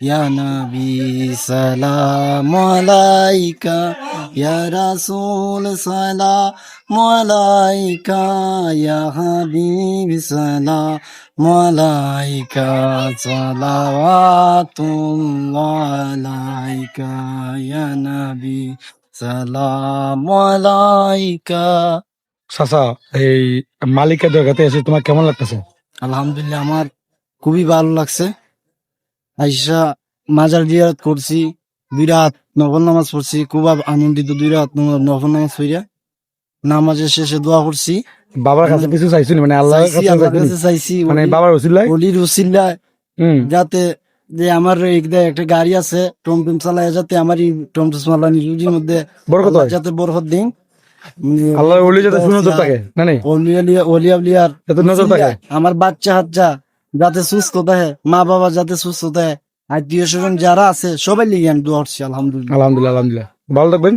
ইয়া নবী সালাম আলাইকা ইয়া রাসূল সালাম আলাইকা ইয়া হাবিব সালাম আলাইকা সালাওয়াতুল্লাহ আলাইকা ইয়া নবী সালাম এই মালিকের দরগাতে এসে তোমার কেমন লাগতেছে? আলহামদুলিল্লাহ আমার খুবই ভালো লাগছে। আইসা মাজার জিয়ারত করছি রাত নফল নামাজ পড়ছি খুব আনন্দিত দুই রাত ন- নফল নামাজ পড়িয়া নামাজের শেষে দোয়া করছি। বাবার কাছে কিছু চাইছো নি? মানে কাছে আল্লাহর চাইছো নি? কাছে চাইছি মানে বাবার অলির যাতে যে আমার একটা গাড়ি আছে টমটম চালায় যাতে আমার এই টমটম চালানি রুজির মধ্যে বরকত হয়। যাতে বরকত দিন। আল্লাহর ওলি যাতে সুনজর থাকে না অলিয়া অলিয়া উলিয়ার যাতে নজর থাকে। আমার বাচ্চা হাচ্চা যাতে সুস্থ থাকে মা বাবা যাতে সুস্থ থাকে আত্মীয় স্বজন যারা আছে, সবাই লিগে আমি দোয়া করছি, আলহামদুলিল্লাহ। আলহামদুলিল্লাহ আলহামদুলিল্লাহ। ভালো থাকবেন।